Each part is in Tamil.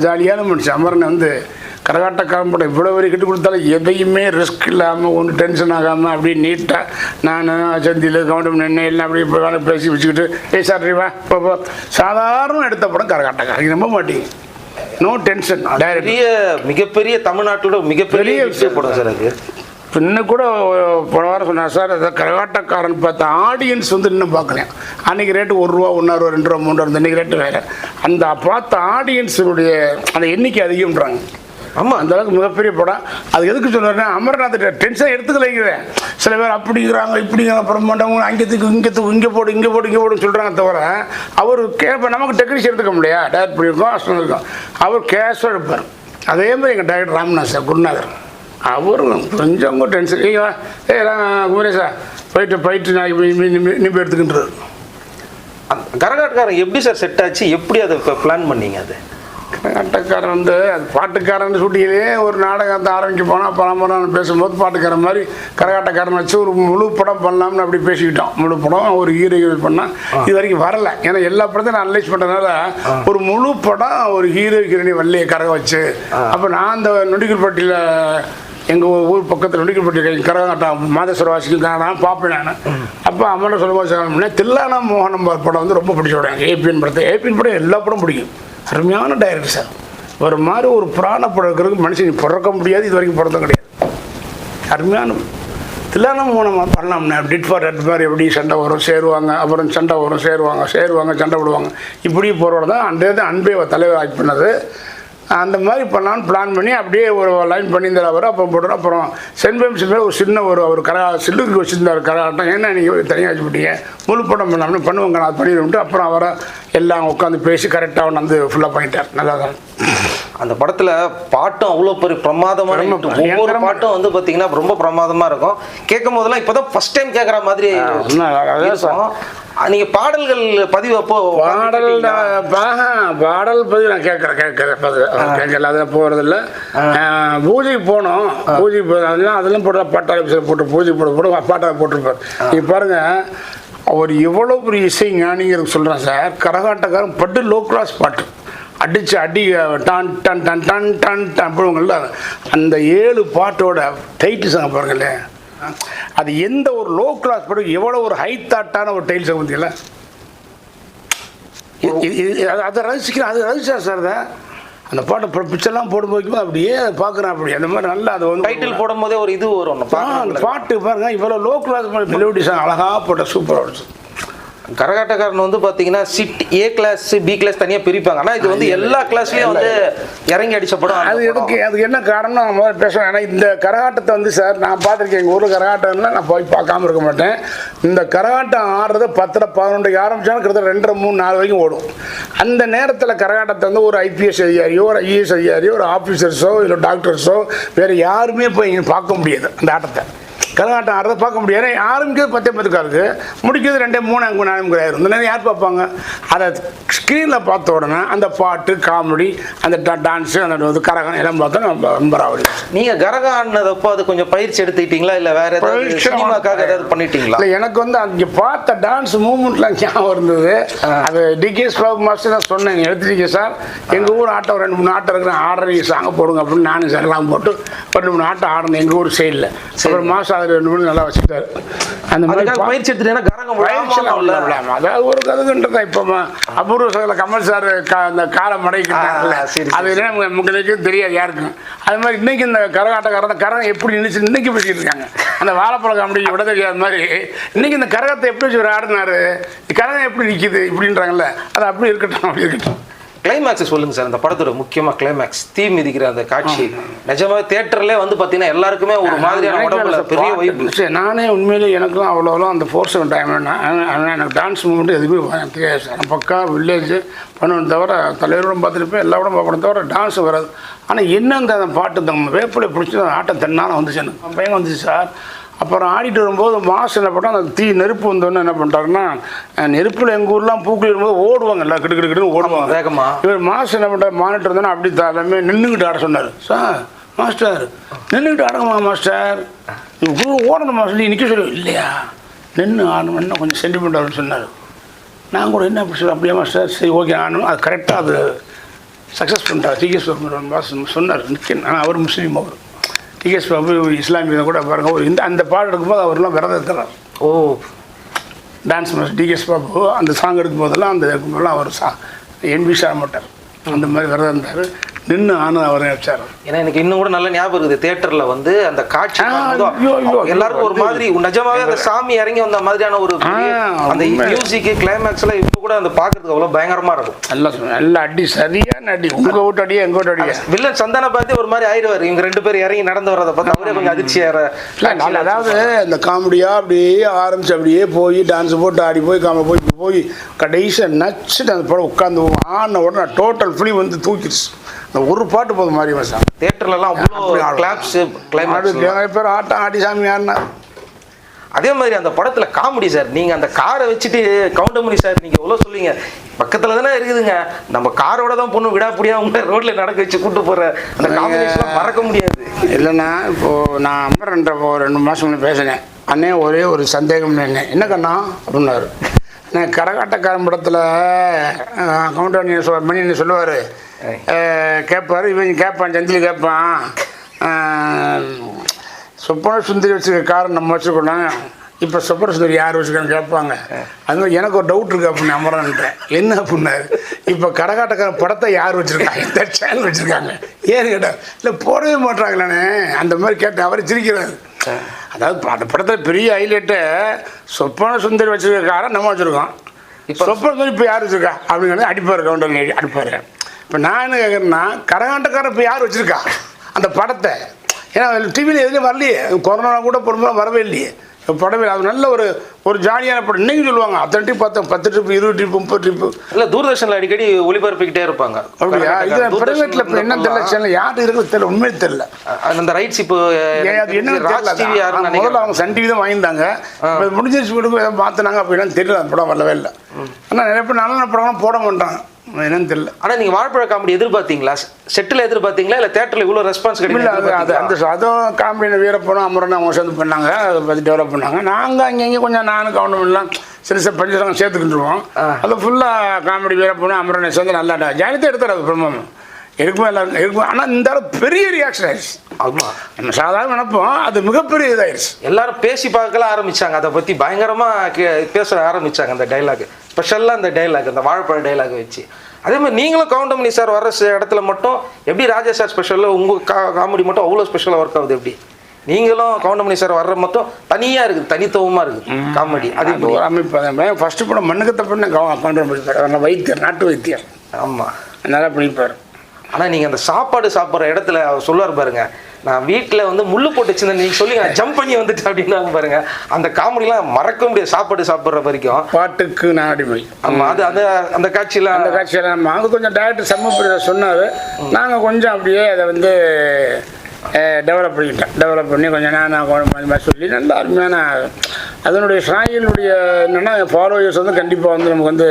ஜாலியான மனுஷன். அமரன் வந்து கரகாட்டக்காரன் இவ்வளோ வரை கட்டி கொடுத்தாலும் எதையுமே ரிஸ்க் இல்லாமல் ஒன்றும் டென்ஷன் ஆகாமல் அப்படியே நீட்டாக நான் சந்தியில் கவுண்டம் நின்று எல்லாம் அப்படியே இப்போ வேலை பேசி வச்சுக்கிட்டு ஏய் சார் வா இப்போ சாதாரண எடுத்த படம் கரகாட்டக்காரன். நம்ப மாட்டீங்க. நோ டென்ஷன் பெரிய மிகப்பெரிய தமிழ்நாட்டோட மிகப்பெரிய பெரிய விஷயம் படம் சார் அது. இன்னும் கூட போன வாரம் சொன்னார் சார் அதை கரகாட்டக்காரன் பார்த்த ஆடியன்ஸ் வந்து இன்னும் பார்க்கலையா? அன்றைக்கி ரேட்டு ஒரு ரூபா ஒன்றா ரூபா ரெண்டு ரூபா மூணு ரூபா இன்றைக்கி ரேட்டு வேறு. அந்த பார்த்த ஆடியன்ஸுடைய அந்த எண்ணிக்கை அதிகம்ன்றாங்க. ஆமா. அந்த அளவுக்கு மிகப்பெரிய படம். அது எதுக்கு சொல்லுறேன்னா அமர்நாத் டென்ஷன் எடுத்துக்கலைங்கிறேன். சில பேர் அப்படிங்கிறாங்க இப்படிங்கிறாங்க அப்புறம் மாட்டவங்க அங்கே தூக்கு இங்கே தூக்கு இங்கே போடு இங்கே போடு இங்கே போடுன்னு சொல்கிறாங்க தவிர அவர் கேட்ப நமக்கு டெக்னீஷியன் எடுத்துக்க முடியா? டேரக்ட் பண்ணியிருக்கோம் அஸ்டம் இருக்கும் அவர் கேஷாக எடுப்பார் அதே மாதிரி எங்கள் டைரக்டர் ராமநாத் சார் குருநாதர். அவரும் கொஞ்சம் கூட டென்ஷன் வா. ஏ குமரேசா. போயிட்டு போயிட்டு நான் நீ போய் எடுத்துக்கின்றது. கரகாட்டக்காரன் எப்படி சார் செட் ஆச்சு? எப்படி அதை பிளான் பண்ணீங்க அது? கரகாட்டக்காரன் வந்து அது பாட்டுக்காரன் ஷூட்டிங்கிலே ஒரு நாடகத்தை ஆரம்பிக்க போனால் அப்புறம் அப்புறம் பேசும்போது பாட்டுக்காரன் மாதிரி கரகாட்டக்காரன் வச்சு ஒரு முழு படம் பண்ணலாம்னு அப்படி பேசிக்கிட்டோம் முழு படம் ஒரு ஹீரோயின் பண்ணால் இது வரைக்கும் வரல. ஏன்னா எல்லா படத்தையும் நான் அனலைஸ் பண்ணுறதுனால ஒரு முழு படம் ஒரு ஹீரோ ஹீரோனி வள்ளியை கரக வச்சு. அப்போ நான் அந்த நொடிக்கல்பட்டியில் எங்கள் ஊர் பக்கத்தில் நொடிக்கல்பட்டி கரகாட்டம் மாதேஸ்வர வாசிகள் நான் பார்ப்பேன் நான். அப்போ அம்மனை சொல்லும்போது தில்லானா மோகனம் படம் வந்து ரொம்ப பிடிச்ச படம் ஏபிஎன் படத்தை. ஏபிஎன் படம் எல்லா படம் பிடிக்கும். அருமையான டைரக்டர் சார் ஒரு மாதிரி ஒரு புராண படம் மனுஷன் பிறக்க முடியாது. இது வரைக்கும் பிறந்தம் கிடையாது. அருமையான தில்லானா மோகனம் பண்ணலாம்னா டிட் ஃபார் ரெட் மாதிரி எப்படி சண்டை வரும் சேருவாங்க அப்புறம் சண்டை வரும் சேருவாங்க சேருவாங்க சண்டை விடுவாங்க இப்படி போகிறோட தான் அந்த அன்பே தலைவர் ஆக்ட் பண்ணது. அந்த மாதிரி பண்ணலான்னு பிளான் பண்ணி அப்படியே ஒரு லைன் பண்ணியிருந்தார் அவர். அப்புறம் போடுறோம் அப்புறம் சென்ட் பேம்ஸ் மேலே ஒரு சின்ன ஒரு ஒரு கரா சில்லுக்கு வச்சுருந்தார் கரகாட்டம் ஏன்னா நீங்கள் தனியாக வச்சுக்கிட்டீங்க முழு படம் பண்ணலாம்னு பண்ணுவாங்க நான் பண்ணிடுன்ட்டு அப்புறம் அவரை எல்லாம் உட்காந்து பேசி கரெக்டாக வந்து ஃபுல்லாக பண்ணிட்டார். நல்லா தான். அந்த படத்துல பாட்டும் அவ்வளோ பெரிய பிரமாதமான. ஒவ்வொரு பாட்டும் வந்து பாத்தீங்கன்னா ரொம்ப பிரமாதமா இருக்கும். கேட்கும் போதெல்லாம் இப்பதான் ஃபர்ஸ்ட் டைம் கேட்குற மாதிரி நீங்க பாடல்கள் பதிவு அப்போ பாடல் பாடல் பதிவு நான் கேட்குறேன் கேட்குறேன் கேட்கல அதெல்லாம் போகிறதில்ல பூஜைக்கு போனோம். பூஜைக்கு போ அதெல்லாம் அதெல்லாம் போட்டு பாட்டாளி போட்டு பூஜை போட்டு போட்டு பாட்டாளி போட்டிருப்பார். நீ பாருங்க அவர் எவ்வளோ பெரிய இசை ஞானிங்கிறது சொல்கிறேன் சார். கரகாட்டக்காரன் பட்டு லோ கிளாஸ் பாட்டு. அடிச்சு அடி டான் டன் டன் டன் டன் டன் போடுவாங்கல்ல அந்த ஏழு பாட்டோட டைட்டில் சாங் பாருங்களேன். அது எந்த ஒரு லோ கிளாஸ் பாட்டு எவ்வளோ ஒரு ஹை தாட்டான ஒரு டைல் சாங் பார்த்தீங்களா இது- இது- இது- அது- ரசிக்கிறேன் அது ரசிச்சா சார் அதை அந்த பாட்டை பிக்சர்லாம் போடும்போது அப்படியே பார்க்குறேன் அப்படி. அந்த மாதிரி நல்லா அது வந்து டைட்டில் போடும் போதே ஒரு இது வரும் அந்த. பாட்டு பாருங்க இவ்வளோ லோ கிளாஸ் மெலோடி சாங் அழகாக போட்ட சூப்பராக இருந்துச்சு கரகாட்டக்காரன் வந்து பாத்தீங்கன்னா சிட் ஏ கிளாஸ் பி கிளாஸ் தனியா பிரிப்பாங்க. ஆனா இது வந்து எல்லா கிளாஸ்லயும் வந்து இறங்கி அடிச்ச படம் அது. எதுக்கு அதுக்கு என்ன காரணம் நான் முதல்ல பேசுவேன் ஏன்னா இந்த கரகாட்டத்தை வந்து சார் நான் பார்த்துருக்கேன். எங்கள் ஊரில் கரகாட்டம்னா நான் போய் பார்க்காம இருக்க மாட்டேன். இந்த கரகாட்டம் ஆடுறது பத்தரை பதினொன்றுக்கு ஆரம்பிச்சாலும் கிட்டத்தட்ட ரெண்டரை மூணு நாலு வரைக்கும் ஓடும். அந்த நேரத்தில் கரகாட்டத்தை வந்து ஒரு ஐபிஎஸ் அதிகாரியோ ஒரு ஐஏஎஸ் அதிகாரியோ ஒரு ஆஃபீஸர்ஸோ இல்லை டாக்டர்ஸோ வேறு யாருமே போய் இங்கே பார்க்க முடியாது அந்த ஆட்டத்தை. கரகாட்டம் ஆடுறத பார்க்க முடியாது ஏன்னா ஆரம்பிக்கிறது பத்தே பத்துக்காது முடிக்கிறது ரெண்டே மூணு அங்கே நாலு கிடையாது இந்த நேரம் யார் பார்ப்பாங்க? அதை ஸ்க்ரீனில் பார்த்த உடனே அந்த பாட்டு காமெடி அந்த டான்ஸு அந்த கரகம் எல்லாம் பார்த்தா நம்ம ரொம்ப ராவடி. நீங்க கரகம் ஆடினதப்போ அது கொஞ்சம் பயிற்சி எடுத்துக்கிட்டீங்களா? இல்ல வேற ஏதாவது சினிமாக்காக ஏதாவது பண்ணிட்டீங்களா? இல்லை எனக்கு வந்து அங்கே பார்த்த டான்ஸ் மூமெண்ட்லாம் ஞாபகம் இருந்தது. அது டிகேஎஸ் பாபு மாஸ்டர் தான் சொன்னேன். எடுத்துட்டீங்க சார். எங்கள் ஊர் ஆட்டம் ரெண்டு மூணு ஆட்டம் இருக்கிறேன் ஆர்டர் சாங்க போடுங்க அப்படின்னு நானும் சார் எல்லாம் போட்டு ரெண்டு மூணு ஆட்டம் ஆடணும் எங்கள் ஊர் சைடில் அப்புறம் மாதம் அது ரெண்டு மூணு நல்லா வச்சுட்டாரு அந்த மாதிரி பயிற்சி விடாம. அதாவது ஒரு கதுன்றது தான் இப்போ அபூர்வ சகல கமல் சார் அந்த காலை சரி, அது நமக்கு- உங்களுக்கு தெரியாது யாருக்கும். அது மாதிரி இன்னைக்கு இந்த கரகாட்டக்காரன் கரகம் எப்படி நினைச்சு இன்னைக்கு பேசிட்டு இருக்காங்க. அந்த வாழைப்பழம் காமெடி விட தெரியாத மாதிரி இன்னைக்கு இந்த கரகத்தை எப்படி வச்சு இவர் ஆடினாரு கரகம் எப்படி நிற்கிது இப்படின்றாங்கல்ல. அது அப்படி இருக்கட்டும் அப்படி இருக்கட்டும். கிளைமேக்ஸ் சொல்லுங்க சார் அந்த படத்தோட முக்கியமா கிளைமேக்ஸ் தீ மிதிக்கிற அந்த காட்சி. நிஜமாவே தியேட்டர்ல வந்து பாத்தீங்கன்னா எல்லாருமே ஒரு மாதிரியான உடம்புல பெரிய வைப்பு சரி, நானே உண்மையிலே எனக்கும் அவ்வளோ அந்த ஃபோர்ஸ் டைம் ஆனால் எனக்கு டான்ஸ் மூமெண்ட் எதுவுமே எனக்கு தெரியாது சார். பக்கா வில்லேஜ் பண்ணுவேன் தவிர தலைவரும் பார்த்துருப்பேன் எல்லா விட பார்க்கணும் தவிர டான்ஸ் வராது. ஆனால் என்ன அந்த பாட்டு? இந்த வேப்பிலை பிடிச்சி அந்த ஆட்டம் தென்னாலும் வந்துச்சு எனக்கு என் பையன் வந்துச்சு சார். அப்புறம் ஆடிட்டு வரும்போது மாசு என்ன பண்ணால் அந்த தீ நெருப்பு வந்தோடனே என்ன பண்ணிட்டாருன்னா நெருப்பில் எங்கள் ஊர்லாம் பூக்கள் வரும்போது ஓடுவாங்கல்ல கிடு கிடு கிடுன்னு ஓடுவாங்க. வேகமா. இவர் மாஸ்டர் என்ன பண்ணுறாரு மானிட்டர் இருந்தோன்னா அப்படி தலைமை நின்றுக்கிட்டு ஆட சொன்னார். சார் மாஸ்டர் நின்றுக்கிட்டு ஆடுங்கம்மா மாஸ்டர். இவ்வளோ ஓடணும் நீ நிற்க சொல்லு. இல்லையா நின்று ஆடணும் இன்னும் கொஞ்சம் சென்டிமெண்ட் ஆகும்னு சொன்னார். நான் கூட என்ன அப்படி சொல்ல அப்படியே மாஸ்டர்? சரி ஓகே ஆடணும் அது கரெக்டாக அது சக்ஸஸ் பண்ணிட்டார். பாஸ் சொன்னார். ஆனால் அவர் முஸ்லீம் அவர். டிகேஎஸ் பாபு இஸ்லாமிய கூட பாருங்க. ஒரு இந்த அந்த பாடம் எடுக்கும்போது அவர்லாம் விரதம் இருக்கிறார் ஓ டான்ஸ் மாஸ்டர் டிகேஎஸ் பாபு அந்த சாங் எடுக்கும் போதெல்லாம் அந்த இருக்கும்போதெல்லாம் அவர் சா என்பி சார மாட்டார் அந்த மாதிரி விரதம் இருந்தார். நின்று ஆனது அவரை வச்சார் ஏன்னா எனக்கு இன்னும் கூட நல்ல ஞாபகம் இருக்குது. தியேட்டர்ல வந்து அந்த காட்சி எல்லாருக்கும் ஒரு. மாதிரி நிஜமாவே அந்த சாமி இறங்கி வந்த மாதிரியான ஒரு அந்த. மியூசிக் கிளைமேக்ஸ் எல்லாம் இப்போ கூட அந்த பார்க்கறதுக்கு அவ்வளவு பயங்கரமா இருக்கும். நல்லா நல்ல அடி சரியான அடி. உங்க வீட்டு அடியா எங்க வீட்டு அடியா? வில்லன் சந்தான பார்த்து ஒரு மாதிரி ஆயிடுவாரு இவங்க ரெண்டு பேரும் இறங்கி நடந்து வரதை பார்த்து அவரே கொஞ்சம் நல்ல அதாவது இந்த காமெடியாக அப்படியே ஆரம்பிச்சு அப்படியே போய் டான்ஸ் போட்டு ஆடி போய் காம போய் போய் கடைசியாக நச்சுட்டு அந்த படம் உட்காந்து ஆடின உடனே டோட்டல் ஃபிலிம் வந்து தூக்கிடுச்சு. இந்த ஒரு பாட்டு போதும் தியேட்டர்ல எல்லாம் அப்படி அவ்வளோ. கிளாப்ஸ் நிறைய பேர் ஆட்டம் ஆடி சாமி ஆடினா. அதே மாதிரி அந்த படத்துல காமெடி சார் நீங்க அந்த காரை வச்சுட்டு கவுண்டமணி சார் நீங்க எவ்வளவு சொல்லுவீங்க. பக்கத்துல தானே இருக்குதுங்க. நம்ம காரோட தான் பொண்ணு விடாப்படியா உங்க ரோட்ல நடக்க வச்சு கூட்டு போற. அந்த காம்பினேஷன் மறக்க முடியாது. இல்லைண்ணா இப்போது நான் அமரன்ற இப்போ ரெண்டு மாதம் முன்னே பேசினேன். அண்ணே ஒரே ஒரு சந்தேகம் என்ன என்ன கண்ணா? அப்படின்னாரு. நான் கரகாட்டக்காரன் படத்தில் கவுண்டர் சொ மணி சொல்லுவார்? கேட்பார் இவன் கேட்பான் செந்தில் கேட்பான் சொப்பன சுந்தரி வச்சுருக்க காரை நம்ம வச்சுருக்கோம் இப்போ சொப்பன சுந்தரி யார் வச்சுருக்கான்னு கேட்பாங்க அது மாதிரி எனக்கு ஒரு டவுட் இருக்கு அப்படின்னு அமரன்ட்டேன் என்ன அப்படின்னாரு? இப்போ கரகாட்டக்காரன் படத்தை யார் வச்சுருக்காங்க இந்த சேனல் வச்சுருக்காங்க. ஏன்னு கேட்டார் இல்லை போடவே மாட்டாங்களே அந்த மாதிரி கேட்டேன் அவரை சிரிக்கிறாரு. அதாவது அந்த படத்தில் பெரிய ஹைலைட்டு சொப்பன சுந்தரி வச்சுருக்க காரை நம்ம வச்சுருக்கோம். இப்போ சொப்பன சுந்தரி இப்போ யார் வச்சுருக்கா? அப்படிங்கிறது அடிப்பார் கவுண்டர் அடிப்பார். இப்போ நான் என்ன கேட்குறேன்னா கரகாட்டக்காரன் இப்போ யார் வச்சுருக்கா? அந்த படத்தை. ஏன்னா டிவியில் எதுலேயும் வரலையே. கொரோனா கூட பொறுமையாக வரவே இல்லையே. இப்ப படமே அது நல்ல ஒரு ஒரு ஜாலியான படம். இன்னைக்கு சொல்லுவாங்க அத்தனை ட்ரிப் பார்த்தேன் பத்து ட்ரிப் இருபது ட்ரிப் முப்பது ட்ரிப்பு இல்ல தூர்தர்ஷன்ல அடிக்கடி ஒளிபரப்பிக்கிட்டே இருப்பாங்க. அப்படியா? இது பிரைவேட்டில் இப்போ என்ன தெரியல சேனல் யார் இருக்குது தெரியல உண்மையே தெரியல. அந்த ரைட்ஸ் இப்போ என்ன முதல்ல அவங்க சன் டிவி தான் வாங்கியிருந்தாங்க. முடிஞ்சிருச்சு கொடுக்க மாற்றினாங்க அப்படின்னா தெரியல அந்த படம் வரவே இல்லை. ஆனால் நிறைய பேர் நல்ல படம்லாம் போட மாட்டாங்க. என்னன்னு தெரியல. ஆனா நீங்க வாழைப்பழ காமெடி எதிர்பார்த்தீங்களா? செட்டில் எதிர்பார்த்தீங்களா? இல்ல தியேட்டர்ல இவ்வளவு ரெஸ்பான்ஸ் இல்லை அது அந்த அதுவும் காமெடியில் வீரப்பனும் அமரன் அவங்க சேர்ந்து பண்ணாங்க. அதை பற்றி டெவலப் பண்ணாங்க. நாங்கள் அங்கங்கே கொஞ்சம் நானும் கவனம் எல்லாம் சிறு சிறு பஞ்சம் சேர்த்துக்கிட்டுருவோம். அது ஃபுல்லாக காமெடி வீரப்பனும் அமரனை சேர்ந்து நல்லா ஜாலியாக எடுத்தார் அது பிரம்மம் இருக்குமே எல்லாரும் இருக்கும் ஆனால் இந்த பெரிய ரியாக்ஷன் ஆயிடுச்சு. ஆமா. நம்ம சாதாரண நினைப்போம் அது மிகப்பெரிய இதாயிடுச்சு. எல்லாரும் பேசி பார்க்கல ஆரம்பிச்சாங்க. அதை பத்தி பயங்கரமா கே- பேச ஆரம்பிச்சாங்க அந்த டைலாக் ஸ்பெஷல்லா அந்த டைலாக் அந்த வாழைப்பழ டைலாக் வச்சு. அதே மாதிரி நீங்களும் கவுண்டமணி சார் வர்ற இடத்துல மட்டும் எப்படி ராஜா சார் ஸ்பெஷலில் உங்க காமெடி மட்டும் அவ்வளோ ஸ்பெஷலாக ஒர்க் ஆகுது எப்படி? நீங்களும் கவுண்டமணி சார் வர்ற மட்டும் தனியா இருக்குது தனித்துவமா இருக்குது காமெடி அது அமைப்பு ஃபஸ்ட்டு படம் மண்ணுக்கு தப்புன்னு கவுண்டர் பண்ணிப்பார் வைத்தியர் நாட்டு வைத்தியர். ஆமா. நல்லா பண்ணிப்பார். ஆனா நீங்க அந்த சாப்பாடு சாப்பிட்ற இடத்துல சொல்லுவார் பாருங்க நான் வீட்ல வந்து முள்ளு போட்டுச்சுன்னு நீங்க சொல்லி நான் ஜம்ப் பண்ணி வந்துட்டு அப்படின்னாங்க பாருங்க அந்த காமெடிலாம் மறக்க முடியாது. சாப்பாடு சாப்பிட்ற வரைக்கும். பாட்டுக்கு நான் அடிமை ஆமா அது அந்த அந்த காட்சியெல்லாம் அந்த காட்சியில் நம்ம அங்கே கொஞ்சம் டேரக்டர் சம்மப்பிரியா சொன்னார். நாங்கள் கொஞ்சம் அப்படியே அதை வந்து டெவலப் பண்ணிக்கிட்டேன் டெவலப் பண்ணி கொஞ்சம் நான் கொஞ்சம் மாதிரி சொல்லி நல்ல அருமையான அதனுடைய சாயிலுடைய என்னென்னா ஃபாலோயர்ஸ் வந்து கண்டிப்பாக வந்து நமக்கு வந்து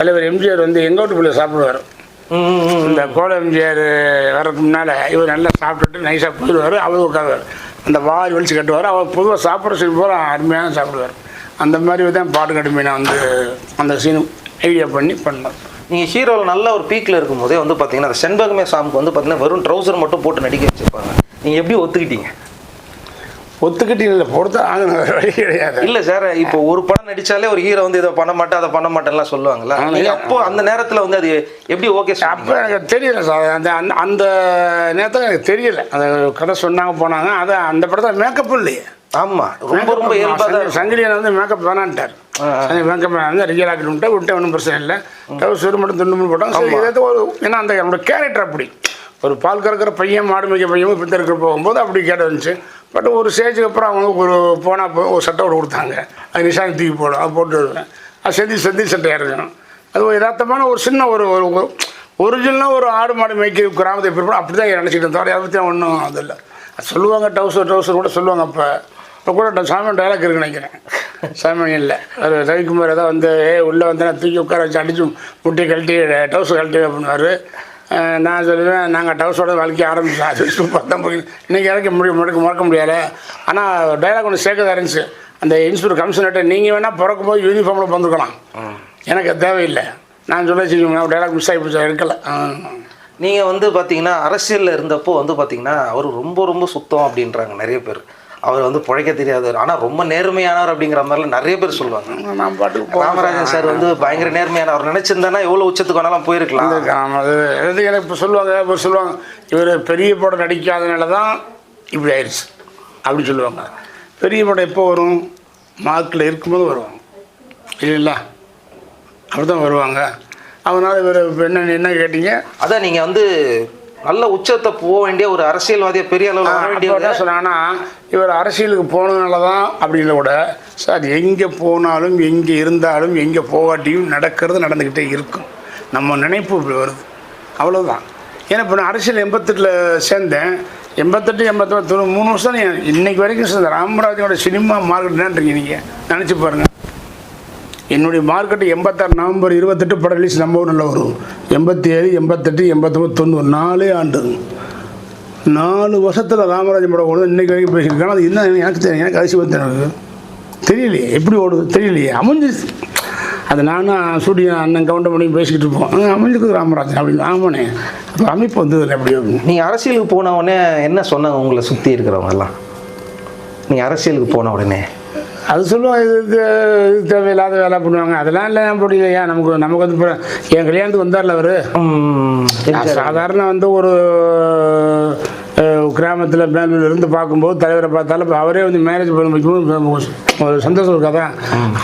தலைவர் எம்ஜிஆர் வந்து எங்கள் வீட்டு பிள்ளை சாப்பிடுவார். இந்த கோல எம்ஜிஆர் வர்றதுக்கு முன்னால் இவர் நல்லா சாப்பிட்டுட்டு நைஸாக போயிடுவார். அவர் உட்காருவார். அந்த வாரி வலிச்சு கட்டுவார். அவர் பொதுவாக சாப்பிட்ற சீன் போல அருமையாக சாப்பிடுவார். அந்த மாதிரி தான் பாட்டு கடுமை நான் வந்து அந்த சீனும் ஐடியா பண்ணி பண்ணேன். நீங்கள் ஹீரோவில் நல்ல ஒரு பீக்கில் இருக்கும்போதே வந்து பார்த்தீங்கன்னா அந்த செண்பகமே சாமுக்கு வந்து பார்த்தீங்கன்னா வெறும் ட்ரௌசர் மட்டும் போட்டு நடிக்க வச்சுருப்பாங்க. நீங்கள் எப்படி ஒத்துக்கிட்டீங்க? ஒத்துக்கிட்டீங்கல்ல பொறுத்த ஆகணும் வழி கிடையாது. இல்ல சார் இப்போ ஒரு படம் நடிச்சாலே ஒரு ஹீரோ வந்து இதை பண்ண மாட்டேன் அதை பண்ண மாட்டேன்லாம். நீங்க அப்போ அந்த நேரத்துல வந்து அது எப்படி ஓகே அப்போ எனக்கு தெரியல சார் அந்த அந்த அந்த நேரத்தில் எனக்கு தெரியல. அந்த கதை சொன்னாங்க போனாங்க. அது அந்த படத்தில் மேக்கப் இல்லையே. ஆமா. ரொம்ப ரொம்ப இயல்பா தான் இருக்கும். சங்கிலியன் வந்து மேக்கப் வேணான்ட்டார். மேக்கப் வேணாம் ரியல் ஆக்கிட்டு விட்டு ஒன்றும் பிரச்சனை இல்லை. டவுசர் மட்டும் துண்டு மட்டும் போட்டோம் சரி ஒரு ஏன்னா அந்த என்னோட கேரக்டர் அப்படி. ஒரு பால் கறக்கிற பையன் மாடு மேய்க்க பையன் பித்தருக்கு போகும்போது அப்படி கேட்டு வந்துச்சு. பட் ஒரு ஸ்டேஜுக்கு அப்புறம் அவங்க ஒரு போனால் போய் ஒரு சட்டை ஒன்று கொடுத்தாங்க. அது நிஷாங்க தூக்கி போடும். அது போட்டு வருவேன் அது செந்தி செந்தி சட்டையாக இருக்கணும் அது ஒரு யதார்த்தமான ஒரு சின்ன ஒரு ஒரு ஒரிஜினலாக ஒரு ஆடு மாடு மேய்க்க கிராமத்தை எப்படி அப்படி தான் நினச்சிக்கிட்டு தவிர அதை பற்றி ஒன்றும் அது இல்லை சொல்லுவாங்க டவுசர் டவுசர் கூட சொல்லுவாங்க அப்போ. இப்போ கூட சாமி டைலாக் இருக்கு நினைக்கிறேன். சாமி இல்லை. அது ரவிக்குமார் ஏதாவது வந்து ஏ உள்ளே வந்து நான் தூக்கி உட்கார வச்சு அடிச்சு முட்டி கழட்டி டவுசர் கழட்டி அப்படின்னாரு. நான் சொல்லுவேன் நாங்கள் டவுஸோட வாழ்க்கை ஆரம்பிச்சோம் போய் இன்றைக்கி இறக்க முடியும் மறக்க மறக்க முடியல. ஆனால் டைலாக் ஒன்று சேர்க்க இருந்துச்சு. அந்த இன்ஸ்பெக்டர் கமிஷனர்கிட்ட நீங்கள் வேணால் பிறக்கும் போது யூனிஃபார்மில் வந்துருக்கலாம் எனக்கு தேவையில்லை. நான் சொல்ல வச்சுக்கோங்க டைலாக் மிஸ் ஆகி போச்சு இருக்கல நீங்கள் வந்து பார்த்தீங்கன்னா அரசியலில் இருந்தப்போ வந்து பார்த்தீங்கன்னா அவர் ரொம்ப ரொம்ப சுத்தம் அப்படின்றாங்க நிறைய பேர். அவர் வந்து பிழைக்க தெரியாதவர். ஆனால் ரொம்ப நேர்மையானவர் அப்படிங்கிற மாதிரிலாம் நிறைய பேர் சொல்லுவாங்க. ராமராஜன் சார் வந்து பயங்கர நேர்மையான அவர் நினைச்சிருந்தானா எவ்வளோ உச்சத்துக்கு வேணாலும் போயிருக்கலாம். அது எனக்கு இப்போ சொல்லுவாங்க இப்போ சொல்லுவாங்க இவர் பெரிய படம் நடிக்காதனால தான் இப்படி ஆயிடுச்சு அப்படி சொல்லுவாங்க. பெரிய படம் எப்போ வரும்? மார்க்கில் இருக்கும்போது வருவாங்க இல்லைங்களா? அப்படி தான் வருவாங்க. அதனால் இவர் என்ன என்ன கேட்டீங்க? அதான் நீங்கள் வந்து நல்ல உச்சத்தை போக வேண்டிய ஒரு அரசியல்வாதியா பெரிய அளவில் வர என்ன சொன்னாங்கன்னா இவர் அரசியலுக்கு போனதுனால தான் அப்படின்றத விட சார் எங்கே போனாலும் எங்கே இருந்தாலும் எங்கே போகாட்டியும் நடக்கிறது நடந்துக்கிட்டே இருக்கும். நம்ம நினைப்பு இப்படி வருது. அவ்வளோதான் ஏன்னா இப்போ நான் அரசியல் எண்பத்தெட்டில் சேர்ந்தேன். எண்பத்தெட்டு எண்பத்தொன்று தொண்ணூறு மூணு வருஷம் இன்னைக்கு வரைக்கும் சேர்ந்த ராமராஜனோட சினிமா மார்க்கெட் என்னன்றீங்க நீங்கள் நினச்சி பாருங்கள் என்னுடைய மார்க்கெட்டு எண்பத்தாறு நவம்பர் இருபத்தெட்டு படம் ரிலீஸ் நம்ம ஊரில் வரும். எண்பத்தி ஏழு எண்பத்தெட்டு எண்பத்தொம்பது தொண்ணூறு நாலே ஆண்டு. நாலு வருஷத்தில் ராமராஜன் படம் ஓடுது இன்றைக்கி வரைக்கும் பேசியிருக்காங்க அது என்ன எனக்கு தெரியும் எனக்கு அதிசயம் எனக்கு தெரியலையே எப்படி ஓடுது? தெரியலையே. அமைஞ்சிச்சு அது நானும் சூரிய அண்ணன் கவுண்டர் பண்ணி பேசிக்கிட்டு இருப்போம். அங்கே அமைஞ்சிருக்கு ராமராஜன் அப்படின்னு. ஆமாண்ணே. அப்போ அமைப்பு வந்தது எப்படி நீங்கள் அரசியலுக்கு போன உடனே என்ன சொன்னாங்க உங்களை சுற்றி இருக்கிறவங்க எல்லாம்? நீங்கள் அரசியலுக்கு போன உடனே? அது சொல்லுவாங்க இது இது தேவையில்லாத வேலை பண்ணுவாங்க. அதெல்லாம் இல்லை முடியலையா நமக்கு நமக்கு வந்து இப்போ என் கல்யாணத்துக்கு வந்தார்ல அவர். நான் சாதாரண வந்து ஒரு கிராமத்தில் பெங்களூர்ல இருந்து பார்க்கும்போது தலைவரை பார்த்தாலும் அவரே வந்து மேரேஜ் பண்ணி வைக்கும்போது ஒரு சந்தோஷம் இருக்காதா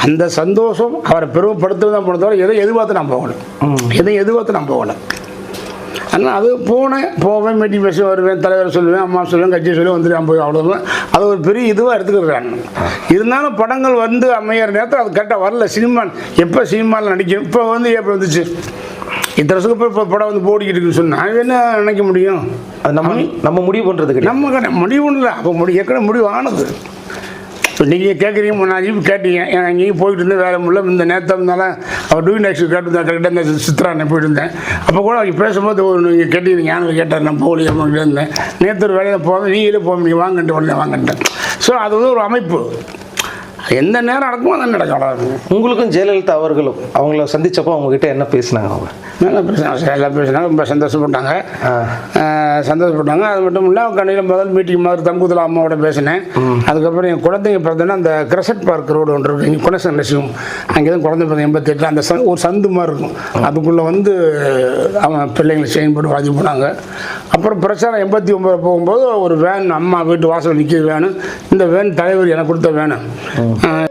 அந்த சந்தோஷம் அவரை பெருமைப்படுத்துவது தான் போனதோட எதை எதிர்பார்த்து நான் போகல. எதை எதிர்பார்த்து நான் போகல. ஆனால் அது போனேன் போவேன் மீட்டிங் பேசி வருவேன் தலைவர் சொல்லுவேன் அம்மா சொல்லுவேன் கட்சி சொல்லுவேன் வந்துட்டு நான் போய் அவ்வளோதான் அது ஒரு பெரிய இதுவாக எடுத்துக்கிறேன் இருந்தாலும் படங்கள் வந்து அமையிற நேரத்தில் அது கரெக்டாக வரல. சினிமா எப்போ சினிமாவில் நடிக்கும் இப்போ வந்து எப்படி வந்துச்சு? இத்தனை வருஷத்துக்கு இப்போ இப்போ படம் வந்து போடிக்கிட்டு இருக்குன்னு சொன்னால் என்ன நினைக்க முடியும்? அது நம்ம நம்ம முடிவு பண்ணுறது கிடையாது. நம்ம முடிவு இல்லை. அப்போ முடி ஏற்கனவே முடிவு ஆனது. இப்போ நீங்கள் கேட்குறீங்க முன்னாடி கேட்டீங்க. ஏன்னா எங்கேயும் போயிட்டு இருந்தேன் வேலை முடியல. இந்த நேரத்தை இருந்தாலும் அவர் டூ நெக்ஸ்ட் கேட்டிருந்தேன் கரெக்டாக இந்த சித்ரா நான் போயிட்டு இருந்தேன் அப்போ கூட அவங்க பேசும்போது ஒரு நீங்கள் கேட்டீங்க ஞானம் கேட்டார் நான் போகலையே அப்படின்னு இருந்தேன். நேற்று ஒரு வேலையில் போவேன் நீங்களே போக நீங்கள் வாங்கன்ட்டு உடனே வாங்கன்ட்டேன். ஸோ அது வந்து ஒரு அமைப்பு. எந்த நேரம் நடக்குமோ அந்த நடக்கும் உங்களுக்கும் ஜெயலலிதா அவர்களும் அவங்கள சந்திச்சப்போ அவங்ககிட்ட என்ன பேசினாங்க அவங்க? நல்லா பேசினாங்க எல்லாம் பேசினாங்க ரொம்ப சந்தோஷப்பட்டாங்க. சந்தோஷப்பட்டாங்க. அது மட்டும் இல்லை கண்ணியில் முதல் மீட்டிங் மாதிரி தங்குதல அம்மாவோட பேசினேன். அதுக்கப்புறம் என் குழந்தைங்க பிறந்தேன்னா அந்த கிரசட் பார்க் ரோடு ஒன்று இருக்கு. இங்கே குணசன் லட்சுமம் அங்கே தான் குழந்தை பிறந்த எண்பத்தெட்டில் அந்த ச- ஒரு சந்து மாதிரி இருக்கும். அதுக்குள்ளே வந்து அவன் பிள்ளைங்களை செயின் போட்டு வாங்கி போனாங்க. அப்புறம் பிரச்சாரம் எண்பத்தி ஒம்பது போகும்போது ஒரு வேன் அம்மா வீட்டு வாசல் நிற்கிது வேனு இந்த வேன் தலைவர் எனக்கு கொடுத்த வேனு Uh,